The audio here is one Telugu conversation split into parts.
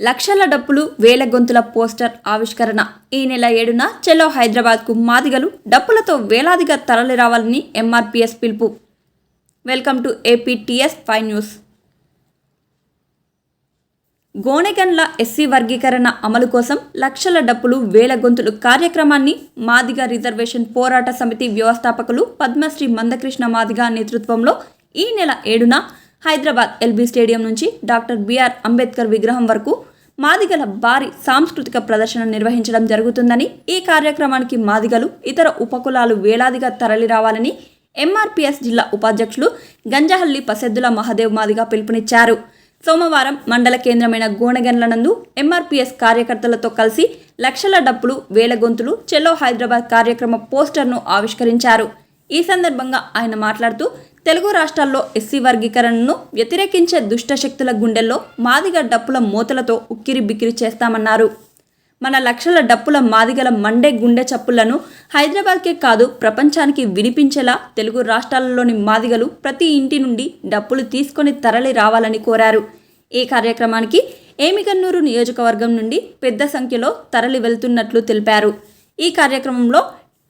లక్షల డప్పులు వేల గొంతుల పోస్టర్ ఆవిష్కరణ. ఈ నెల ఏడున చెలో హైదరాబాద్కు మాదిగలు డప్పులతో వేలాదిగా తరలి రావాలని ఎంఆర్పిఎస్ పిలుపు. Welcome to APTS five news. Gonegandla SC వర్గీకరణ అమలు కోసం లక్షల డప్పులు వేల గొంతులు కార్యక్రమాన్ని మాదిగ రిజర్వేషన్ పోరాట సమితి వ్యవస్థాపకులు పద్మశ్రీ మందకృష్ణ మాదిగ నేతృత్వంలో ఈ నెల ఏడున హైదరాబాద్ ఎల్బీ స్టేడియం నుంచి డాక్టర్ బిఆర్ అంబేద్కర్ విగ్రహం వరకు మాదిగల భారీ సాంస్కృతిక ప్రదర్శన నిర్వహించడం జరుగుతుందని ఈ కార్యక్రమానికి మాదిగలు ఇతర ఉపకులాలు వేలాదిగా తరలిరావాలని ఎంఆర్పిఎస్ జిల్లా ఉపాధ్యక్షులు గంజహల్లి పసెద్దుల మహదేవ్ మాదిగా పిలుపునిచ్చారు. సోమవారం మండల కేంద్రమైన గోనెగండ్ల నందు ఎంఆర్పిఎస్ కార్యకర్తలతో కలిసి లక్షల డప్పులు వేల గొంతులు చెల్లో హైదరాబాద్ కార్యక్రమ పోస్టర్ను ఆవిష్కరించారు. ఈ సందర్భంగా ఆయన మాట్లాడుతూ తెలుగు రాష్ట్రాల్లో ఎస్సీ వర్గీకరణను వ్యతిరేకించే దుష్టశక్తుల గుండెల్లో మాదిగ డప్పుల మూతలతో ఉక్కిరి బిక్కిరి చేస్తామన్నారు. మన లక్షల డప్పుల మాదిగల మండే గుండె చప్పులను హైదరాబాద్కే కాదు ప్రపంచానికి వినిపించేలా తెలుగు రాష్ట్రాలలోని మాదిగలు ప్రతి ఇంటి నుండి డప్పులు తీసుకొని తరలి రావాలని కోరారు. ఈ కార్యక్రమానికి ఏమిగన్నూరు నియోజకవర్గం నుండి పెద్ద సంఖ్యలో తరలి వెళ్తున్నట్లు తెలిపారు. ఈ కార్యక్రమంలో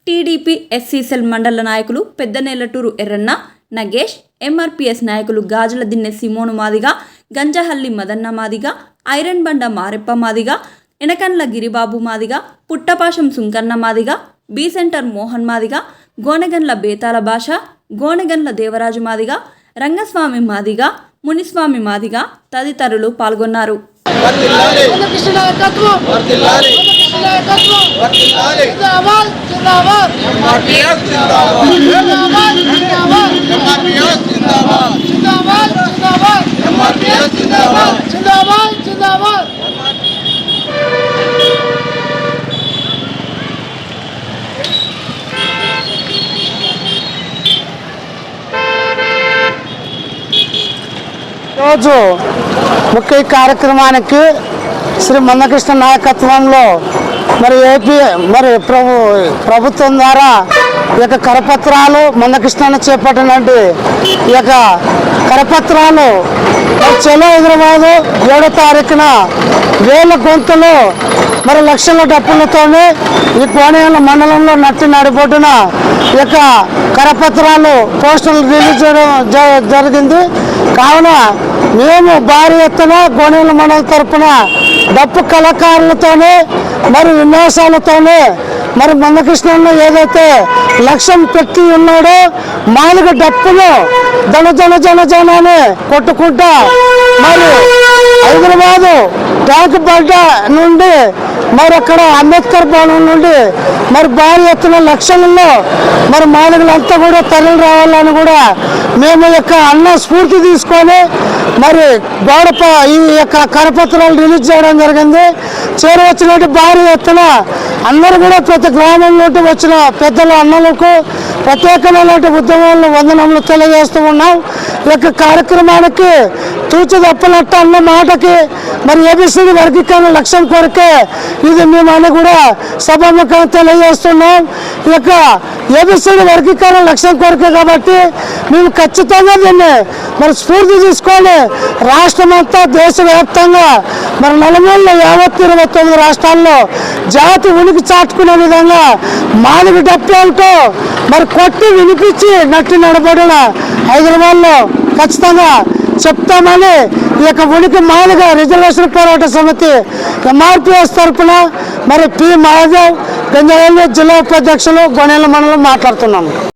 టీడీపీ ఎస్సీ సెల్ మండల నాయకులు పెద్దనేలటూరు ఎర్రన్న నగేష్ ఎంఆర్పిఎస్ నాయకులు గాజుల దిన్నె సిమోను మాదిగా గంజహల్లి మదన్న మాదిగా ఐరన్ బండ మారెప్ప మాదిగా ఎనకండ్ల గిరిబాబు మాదిగా పుట్టపాశం సుంకన్న మాదిగా బి సెంటర్ మోహన్ మాదిగా గోనెగండ్ల బేతాల భాష గోనెగండ్ల దేవరాజు మాదిగా రంగస్వామి మాదిగా మునిస్వామి మాదిగా తదితరులు పాల్గొన్నారు. జిందాబాద్. జిందాబాద్ ఎంఆర్పిఎస్ జిందాబాద్ జిందాబాద్ జిందాబాద్ ఎంఆర్పిఎస్ జిందాబాద్ జిందాబాద్ జిందాబాద్ ఎంఆర్పిఎస్ జిందాబాద్ జిందాబాద్ జిందాబాద్ రోజు ముఖ్య కార్యక్రమానికి శ్రీ మందకృష్ణ నాయకత్వంలో మరి ఏపీ మరి ప్రభు ప్రభుత్వం ద్వారా ఈ యొక్క కరపత్రాలు మందకృష్ణ చేపట్టినట్టు ఈ యొక్క కరపత్రాలు చలో చెలో హైదరాబాదు ఏడో తారీఖున వేల గొంతులు మరి లక్షల డబ్బులతోనే ఈ కోనేల మండలంలో నట్టి నడిబొడ్డున ఈ యొక్క కరపత్రాలు పోస్టర్లు రిలీజ్ చేయడం జ- జరిగింది. కావున మేము భారీ ఎత్తున గోనెల మండలి తరపున డప్పు కళాకారులతోనే మరి విన్యాసాలతోనే మరి మందకృష్ణంలో ఏదైతే లక్ష్యం పెట్టి ఉన్నాడో మాలుగ డప్పును జన జన జన జనాన్ని కొట్టుకుంటా మరి హైదరాబాదు ట్యాంక్ బడ్డ నుండి మరి అక్కడ అంబేద్కర్ భవనం నుండి మరి భారీ ఎత్తున లక్షలలో మరి మానవులంతా కూడా తరలి రావాలని కూడా మేము యొక్క అన్న స్ఫూర్తి తీసుకొని మరి గోడప ఈ యొక్క కరపత్రాలు రిలీజ్ చేయడం జరిగింది. చేరవచ్చినట్టు భారీ ఎత్తున అందరూ కూడా ప్రతి గ్రామం నుండి వచ్చిన పెద్దల అన్నలకు ప్రత్యేకమైనటువంటి ఉద్యమాలను వందనములు తెలియజేస్తూ ఉన్నాం. ఈ యొక్క కార్యక్రమానికి తూచి తప్పనట్ట అన్న మాటకి మరి ఏబిసిడి వర్గీకరణ లక్ష్యం కొరకే ఇది మేము అని కూడా సభాముఖంగా తెలియజేస్తున్నాం. ఈ యొక్క ఏబిసిడి వర్గీకరణ లక్ష్యం కొరకే కాబట్టి మేము ఖచ్చితంగా దీన్ని మరి స్ఫూర్తి తీసుకొని రాష్ట్రమంతా దేశవ్యాప్తంగా మరి నలుమూలలో యావత్ ఇరవై తొమ్మిది రాష్ట్రాల్లో జాతి ఉనికి చాటుకునే విధంగా మాదిరి డప్పులతో మరి కొట్టి వినిపించి నట్టి నడబడిన హైదరాబాద్లో ఖచ్చితంగా చెప్తామని ఈ యొక్క ఉనికి మాలుగా రిజర్వేషన్ పోరాట సమితి ఎంఆర్పిఎస్ తరఫున మరి పి మాధవ్ గంజాయి జిల్లా ఉపాధ్యక్షులు గొనెల మండలం మాట్లాడుతున్నాము.